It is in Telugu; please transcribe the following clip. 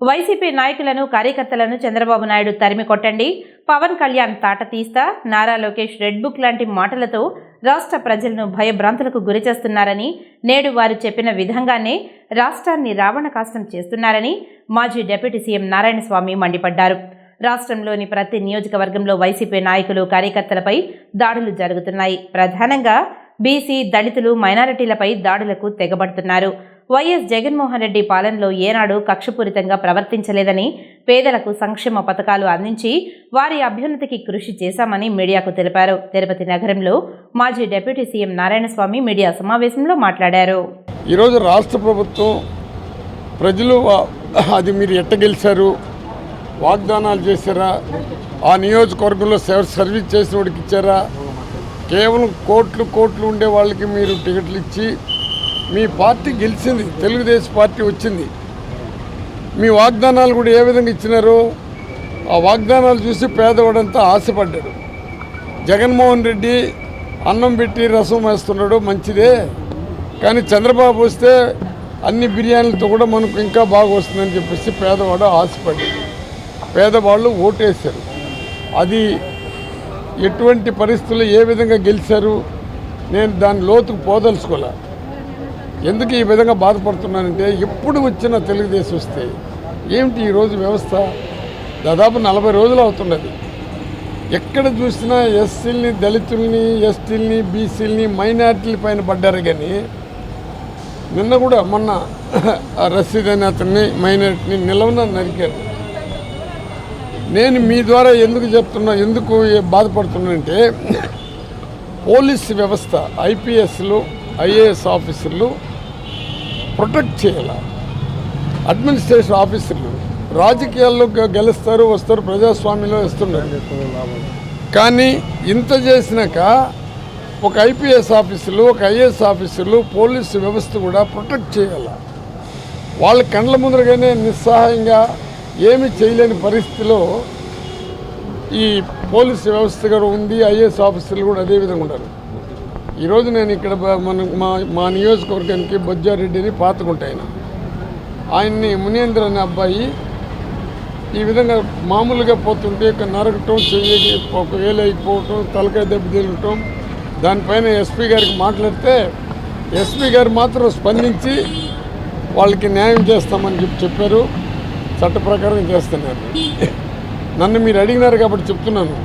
వైసీపీ నాయకులను కార్యకర్తలను చంద్రబాబు నాయుడు తరిమి కొట్టండి. పవన్ కళ్యాణ్ తాట తీస్తా. నారా లోకేష్ రెడ్ బుక్ లాంటి మాటలతో రాష్ట్ర ప్రజలను భయభ్రాంతులకు గురిచేస్తున్నారని నేడు వారు చెప్పిన విధంగానే రాష్ట్రాన్ని రావణ కాష్టం చేస్తున్నారని మాజీ డిప్యూటీ సీఎం నారాయణస్వామి మండిపడ్డారు. రాష్ట్రంలోని ప్రతి నియోజకవర్గంలో వైసీపీ నాయకులు కార్యకర్తలపై దాడులు జరుగుతున్నాయి. ప్రధానంగా బీసీ దళితులు మైనారిటీలపై దాడులకు తెగబడుతున్నారు. వైఎస్ జగన్మోహన్ రెడ్డి పాలనలో ఏనాడు కక్షపూరితంగా ప్రవర్తించలేదని పేదలకు సంక్షేమ పథకాలు అందించి వారి అభ్యున్నతికి కృషి చేశామని మీడియాకు తెలిపారు. తిరుపతి నగరంలో మాజీ డిప్యూటీ సీఎం నారాయణస్వామి మీడియా సమావేశంలో మాట్లాడారు. ఈరోజు రాష్ట్ర ప్రభుత్వం ప్రజలు అది మీరు ఎట్ట గెలిచారు వాగ్దానాలు చేశారా ఆ నియోజకవర్గంలో సేవ సర్వీస్ చేసిన వాడికి ఇచ్చారా కేవలం కోట్లు కోట్లు ఉండే వాళ్ళకి మీరు టికెట్లు ఇచ్చి మీ పార్టీ గెలిచింది తెలుగుదేశం పార్టీ వచ్చింది. మీ వాగ్దానాలు కూడా ఏ విధంగా ఇచ్చినారో ఆ వాగ్దానాలు చూసి పేదవాడంతా ఆశపడ్డాడు. జగన్మోహన్ రెడ్డి అన్నం పెట్టి రసం వేస్తున్నాడు మంచిదే. కానీ చంద్రబాబు వస్తే అన్ని బిర్యానీలతో కూడా మనకు ఇంకా బాగా వస్తుందని చెప్పేసి పేదవాడు ఆశపడ్డాడు. పేదవాళ్ళు ఓటేశారు. అది ఎటువంటి పరిస్థితుల్లో ఏ విధంగా గెలిచారు నేను దాని లోతుకు పోదలుచుకోలే. ఎందుకు ఈ విధంగా బాధపడుతున్నానంటే ఎప్పుడు వచ్చిన తెలుగుదేశం వస్తే ఏమిటి ఈరోజు వ్యవస్థ? దాదాపు నలభై రోజులు అవుతున్నది. ఎక్కడ చూసినా ఎస్సీల్ని దళితుల్ని ఎస్టీల్ని బీసీలని మైనార్టీల పైన పడ్డారు కానీ నిన్న కూడా మొన్న ఆ రసీద్ అనే అతన్ని మైనార్టీని నిలవన నరికారు. నేను మీ ద్వారా ఎందుకు చెప్తున్నా ఎందుకు బాధపడుతున్నానంటే పోలీస్ వ్యవస్థ ఐపీఎస్లు ఐఏఎస్ ఆఫీసర్లు ప్రొటెక్ట్ చేయాలి? అడ్మినిస్ట్రేషన్ ఆఫీసర్లు రాజకీయాల్లో గెలుస్తారు వస్తారు ప్రజాస్వామ్యంలో వస్తున్నారు. కానీ ఇంత చేసినాక ఒక ఐపీఎస్ ఆఫీసులు ఒక ఐఏఎస్ ఆఫీసర్లు పోలీసు వ్యవస్థ కూడా ప్రొటెక్ట్ చేయాలి? వాళ్ళ కండ్ల ముందరగానే నిస్సహాయంగా ఏమి చేయలేని పరిస్థితిలో ఈ పోలీసు వ్యవస్థ కూడా ఉంది ఐఏఎస్ ఆఫీసర్లు కూడా అదే విధంగా ఉన్నారు ఈరోజు నేను ఇక్కడ మన మా మా నియోజకవర్గానికి బొజ్జారెడ్డిని పాతకుంటాయన ఆయన్ని మునీంద్ర అనే అబ్బాయి ఈ విధంగా మామూలుగా పోతుంటే నరకటం చెయ్యి ఒక వేలైపోవటం అయిపోవటం తలకాయ దెబ్బ తిరగటం దానిపైన ఎస్పీ గారికి మాట్లాడితే ఎస్పీ గారు మాత్రం స్పందించి వాళ్ళకి న్యాయం చేస్తామని చెప్పి చెప్పారు. చట్ట ప్రకారం చేస్తున్నారు. నన్ను మీరు అడిగినారు కాబట్టి చెప్తున్నాను.